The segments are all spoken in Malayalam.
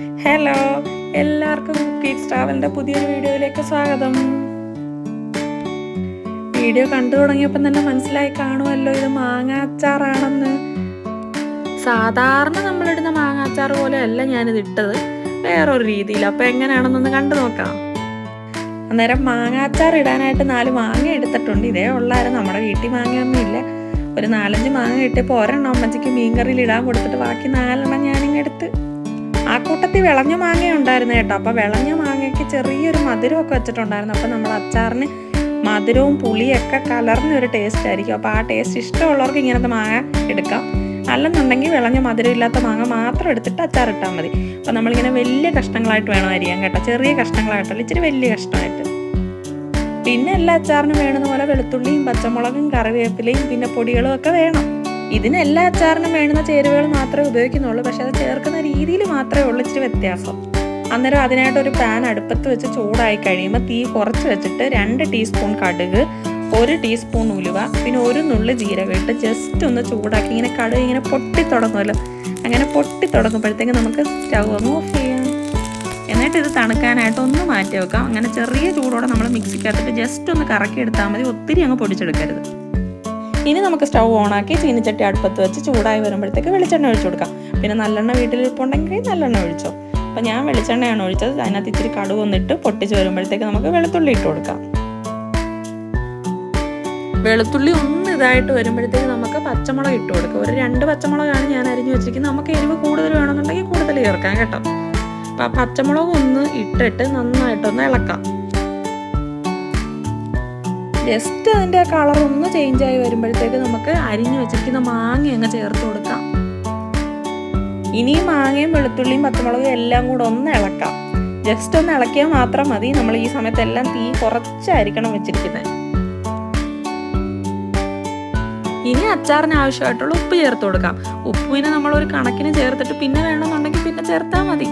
ഹലോ എല്ലാവർക്കും കിഡ്സ് ട്രാവലിന്റെ പുതിയൊരു വീഡിയോയിലേക്ക് സ്വാഗതം. വീഡിയോ കണ്ടു തുടങ്ങിയപ്പം തന്നെ മനസ്സിലായി കാണുമല്ലോ ഇത് മാങ്ങാച്ചാറാണെന്ന് സാധാരണ നമ്മളിടുന്ന മാങ്ങാച്ചാർ പോലെയല്ല ഞാനിത് ഇട്ടത്. വേറൊരു രീതിയിൽ. അപ്പോൾ എങ്ങനെയാണെന്നൊന്ന് കണ്ടു നോക്കാം. അന്നേരം മാങ്ങാച്ചാർ ഇടാനായിട്ട് നാല് മാങ്ങ എടുത്തിട്ടുണ്ട്. ഇതേ ഉള്ളായിരുന്നു. നമ്മുടെ വീട്ടിൽ മാങ്ങയൊന്നും ഇല്ല. ഒരു നാലഞ്ച് മാങ്ങ കിട്ടിയപ്പോൾ ഒരെണ്ണം അമ്മച്ചിക്ക് മീൻകറിയിൽ ഇടാൻ കൊടുത്തിട്ട് ബാക്കി നാലെണ്ണം ഞാനിങ്ങെടുത്ത് ആ കൂട്ടത്തിൽ വിളഞ്ഞ മാങ്ങ ഉണ്ടായിരുന്നു കേട്ടോ. അപ്പോൾ വിളഞ്ഞ മാങ്ങയ്ക്ക് ചെറിയൊരു മധുരമൊക്കെ വെച്ചിട്ടുണ്ടായിരുന്നു. അപ്പോൾ നമ്മൾ അച്ചാറിന് മധുരവും പുളിയൊക്കെ കലർന്ന ഒരു ടേസ്റ്റ് ആയിരിക്കും. അപ്പോൾ ആ ടേസ്റ്റ് ഇഷ്ടമുള്ളവർക്ക് ഇങ്ങനത്തെ മാങ്ങ എടുക്കാം. അല്ലെന്നുണ്ടെങ്കിൽ വിളഞ്ഞ മധുരം ഇല്ലാത്ത മാങ്ങ മാത്രം എടുത്തിട്ട് അച്ചാർ ഇട്ടാൽ മതി. അപ്പോൾ നമ്മളിങ്ങനെ വലിയ കഷ്ണങ്ങളായിട്ട് വേണം അരിയാൻ കേട്ടോ. ചെറിയ കഷ്ണങ്ങളായിട്ടല്ല ഇച്ചിരി വലിയ കഷ്ണമായിട്ട്. പിന്നെ എല്ലാ അച്ചാറിനും വേണമെന്ന് പോലെ വെളുത്തുള്ളിയും പച്ചമുളകും കറിവേപ്പിലയും പിന്നെ പൊടികളും ഒക്കെ വേണം. ഇതിന് എല്ലാ അച്ചാറിനും വേണ്ടുന്ന ചേരുവകൾ മാത്രമേ ഉപയോഗിക്കുന്നുള്ളൂ. പക്ഷെ അത് ചേർക്കുന്ന രീതിയിൽ മാത്രമേ ഉള്ളൂ ഇച്ചിരി വ്യത്യാസം. അന്നേരം അതിനായിട്ട് ഒരു പാൻ അടുപ്പത്ത് വെച്ച് ചൂടായി കഴിയുമ്പോൾ തീ കുറച്ച് വെച്ചിട്ട് രണ്ട് ടീസ്പൂൺ കടുക് ഒരു ടീസ്പൂൺ ഉലുവ പിന്നെ ഒരു നുള്ളി ജീരകം ഇട്ട് ജസ്റ്റ് ഒന്ന് ചൂടാക്കി ഇങ്ങനെ കടുക് ഇങ്ങനെ പൊട്ടി തുടങ്ങുമല്ലോ. അങ്ങനെ പൊട്ടി തുടങ്ങുമ്പോഴത്തേക്ക് നമുക്ക് സ്റ്റൗ ഒന്ന് ഓഫ് ചെയ്യാം. എന്നിട്ട് ഇത് തണുക്കാനായിട്ട് ഒന്ന് മാറ്റി വെക്കാം. അങ്ങനെ ചെറിയ ചൂടോടെ നമ്മൾ മിക്സിക്കകത്തിട്ട് ജസ്റ്റ് ഒന്ന് കറക്കി എടുത്താൽ മതി. ഒത്തിരി അങ്ങ് പൊടിച്ചെടുക്കരുത്. ഇനി നമുക്ക് സ്റ്റൗ ഓണാക്കി ചീനിച്ചട്ടി അടുപ്പത്ത് വെച്ച് ചൂടായി വരുമ്പോഴത്തേക്ക് വെളിച്ചെണ്ണ ഒഴിച്ചു കൊടുക്കാം. പിന്നെ നല്ലെണ്ണ വീട്ടിലിരിപ്പുണ്ടെങ്കിൽ നല്ലെണ്ണ ഒഴിച്ചോ. അപ്പം ഞാൻ വെളിച്ചെണ്ണയാണ് ഒഴിച്ചത്. അതിനകത്ത് ഇച്ചിരി കടുക് ഒന്നിട്ട് പൊട്ടിച്ച് വരുമ്പോഴത്തേക്ക് നമുക്ക് വെളുത്തുള്ളി ഇട്ട് കൊടുക്കാം. വെളുത്തുള്ളി ഒന്ന് ഇതായിട്ട് വരുമ്പോഴത്തേക്ക് നമുക്ക് പച്ചമുളക് ഇട്ട് കൊടുക്കാം. ഒരു രണ്ട് പച്ചമുളകാണ് ഞാൻ അരിഞ്ഞു വെച്ചിരിക്കുന്നത്. നമുക്ക് എരിവ് കൂടുതൽ വേണമെന്നുണ്ടെങ്കിൽ കൂടുതൽ ചേർക്കാം കേട്ടോ. അപ്പം ആ പച്ചമുളക് ഒന്ന് ഇട്ടിട്ട് നന്നായിട്ടൊന്ന് ഇളക്കാം. ജസ്റ്റ് അതിന്റെ കളർ ഒന്ന് ചേഞ്ച് ആയി വരുമ്പോഴത്തേക്ക് നമുക്ക് അരിഞ്ഞു വെച്ചിരിക്കുന്ന മാങ്ങ അങ്ങ് ചേർത്ത് കൊടുക്കാം. ഇനി മാങ്ങയും വെളുത്തുള്ളിയും പച്ചമുളകും എല്ലാം കൂടെ ഒന്ന് ഇളക്കാം. ജസ്റ്റ് ഒന്ന് ഇളക്കിയാൽ മാത്രം മതി. നമ്മൾ ഈ സമയത്തെല്ലാം തീ കുറച്ചായിരിക്കണം വെച്ചിരിക്കുന്നത്. ഇനി അച്ചാറിന് ആവശ്യമായിട്ടുള്ള ഉപ്പ് ചേർത്ത് കൊടുക്കാം. ഉപ്പിനെ നമ്മൾ ഒരു കണക്കിന് ചേർത്തിട്ട് പിന്നെ വേണമെന്നുണ്ടെങ്കിൽ പിന്നെ ചേർത്താൽ മതി.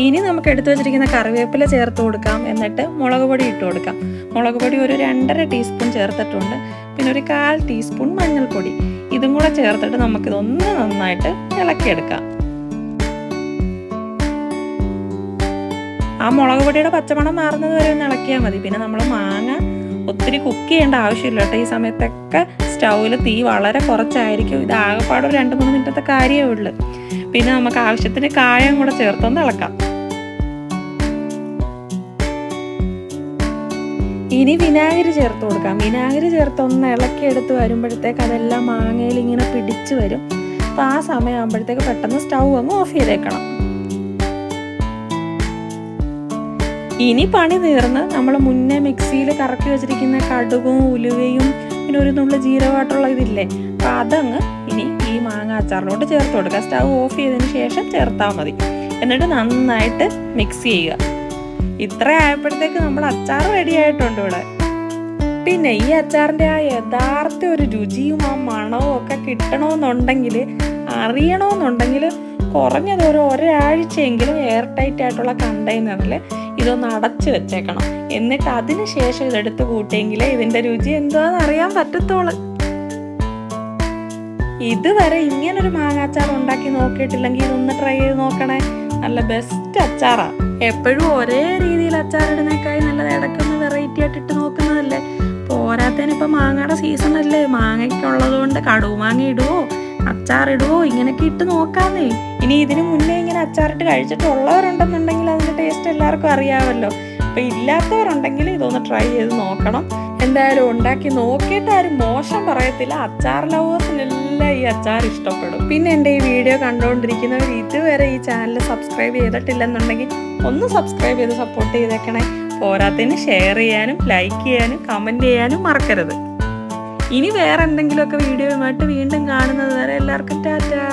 ഇനി നമുക്ക് എടുത്തു വെച്ചിരിക്കുന്ന കറിവേപ്പില ചേർത്ത് കൊടുക്കാം. എന്നിട്ട് മുളക് പൊടി ഇട്ട് കൊടുക്കാം. മുളക് പൊടി ഒരു രണ്ടര ടീസ്പൂൺ ചേർത്തിട്ടുണ്ട്. പിന്നെ ഒരു കാൽ ടീസ്പൂൺ മഞ്ഞൾപ്പൊടി. ഇതും കൂടെ ചേർത്തിട്ട് നമുക്കിതൊന്ന് നന്നായിട്ട് ഇളക്കിയെടുക്കാം. ആ മുളക് പൊടിയുടെ പച്ചമണം മാറുന്നത് വരെ ഒന്ന് ഇളക്കിയാൽ മതി. പിന്നെ നമ്മൾ മാങ്ങ ഒത്തിരി കുക്ക് ചെയ്യേണ്ട ആവശ്യമില്ല കേട്ടോ. ഈ സമയത്തൊക്കെ സ്റ്റൗവിൽ തീ വളരെ കുറച്ചായിരിക്കും. ഇത് ആകെപ്പാട് ഒരു രണ്ട് മൂന്ന് മിനിറ്റത്തെ കാര്യമേ ഉള്ളൂ. പിന്നെ നമുക്ക് ആവശ്യത്തിന് കായം കൂടെ ചേർത്തൊന്ന് ഇളക്കാം. ഇനി വിനാഗിരി ചേർത്ത് കൊടുക്കാം. വിനാഗിരി ചേർത്ത് ഒന്ന് ഇളക്കിയെടുത്ത് വരുമ്പോഴത്തേക്ക് അതെല്ലാം മാങ്ങയിൽ ഇങ്ങനെ പിടിച്ചു വരും. അപ്പോൾ ആ സമയമാകുമ്പോഴത്തേക്ക് പെട്ടെന്ന് സ്റ്റൗ അങ്ങ് ഓഫ് ചെയ്തേക്കണം. ഇനി പണി തീർന്ന് നമ്മൾ മുന്നേ മിക്സിയിൽ കറക്കി വെച്ചിരിക്കുന്ന കടുകും ഉലുവയും പിന്നെ ഒരു നുള്ളു ജീരകമായിട്ടുള്ള ഇതില്ലേ? അപ്പം അതങ്ങ് ഇനി ഈ മാങ്ങ അച്ചാറിലോട്ട് ചേർത്ത് കൊടുക്കുക. സ്റ്റവ് ഓഫ് ചെയ്തതിന് ശേഷം ചേർത്താൽ മതി. എന്നിട്ട് നന്നായിട്ട് മിക്സ് ചെയ്യുക. ഇത്ര ആയപ്പോഴത്തേക്ക് നമ്മൾ അച്ചാർ റെഡി ആയിട്ടുണ്ട് ഇവിടെ. പിന്നെ ഈ അച്ചാറിന്റെ ആ യഥാർത്ഥ ഒരു രുചിയും ആ മണവും ഒക്കെ കിട്ടണമെന്നുണ്ടെങ്കിൽ അറിയണമെന്നുണ്ടെങ്കിൽ കുറഞ്ഞത് ഒരു ഒരാഴ്ചയെങ്കിലും എയർ ടൈറ്റ് ആയിട്ടുള്ള കണ്ടെയ്നറിൽ ഇതൊന്ന് അടച്ചു വെച്ചേക്കണം. എന്നിട്ട് അതിന് ശേഷം ഇതെടുത്ത് കൂട്ടിയെങ്കിലേ ഇതിന്റെ രുചി എന്താണെന്ന് അറിയാൻ പറ്റത്തുള്ളൂ. ഇതുവരെ ഇങ്ങനൊരു മാങ്ങാച്ചാർ ഉണ്ടാക്കി നോക്കിയിട്ടില്ലെങ്കിൽ ഇതൊന്ന് ട്രൈ ചെയ്ത് നോക്കണേ. നല്ല ബെസ്റ്റ് അച്ചാറാണ് എപ്പോഴും ഒരേ രീതിയിൽ അച്ചാറിടുന്നേക്കായി നല്ലത് ഇടയ്ക്കൊന്ന് വെറൈറ്റി ആയിട്ട് ഇട്ട് നോക്കുന്നതല്ലേ. പോരാത്തതിന് ഇപ്പൊ മാങ്ങയുടെ സീസൺ അല്ലേ. മാങ്ങയ്ക്കുള്ളത് കൊണ്ട് കടുമാങ്ങ ഇടുവോ? അച്ചാറിടുവോ ഇങ്ങനെയൊക്കെ ഇട്ട് നോക്കാന്നേ. ഇനി ഇതിനു മുന്നേ ഇങ്ങനെ അച്ചാറിട്ട് കഴിച്ചിട്ടുള്ളവരുണ്ടെന്നുണ്ടെങ്കിൽ അതിന്റെ ടേസ്റ്റ് എല്ലാവർക്കും അറിയാമല്ലോ അപ്പൊ ഇല്ലാത്തവരുണ്ടെങ്കിൽ ഇതൊന്ന് ട്രൈ ചെയ്ത് നോക്കണം. എന്തായാലും ഉണ്ടാക്കി നോക്കിയിട്ട് ആരും മോശം പറയത്തില്ല. അച്ചാർ ലവേഴ്സിനെല്ലാം ഈ അച്ചാർ ഇഷ്ടപ്പെടും. പിന്നെ എന്റെ ഈ വീഡിയോ കണ്ടുകൊണ്ടിരിക്കുന്നവർ ഇതുവരെ ഈ ചാനൽ സബ്സ്ക്രൈബ് ചെയ്തിട്ടില്ലെന്നുണ്ടെങ്കിൽ ഒന്ന് സബ്സ്ക്രൈബ് ചെയ്ത് സപ്പോർട്ട് ചെയ്തേക്കണേ. പോരാത്തതിന് ഷെയർ ചെയ്യാനും ലൈക്ക് ചെയ്യാനും കമന്റ് ചെയ്യാനും മറക്കരുത്. ഇനി വേറെ എന്തെങ്കിലുമൊക്കെ വീഡിയോയുമായിട്ട് വീണ്ടും കാണുന്നത് വരെ എല്ലാവർക്കും ടാറ്റാ.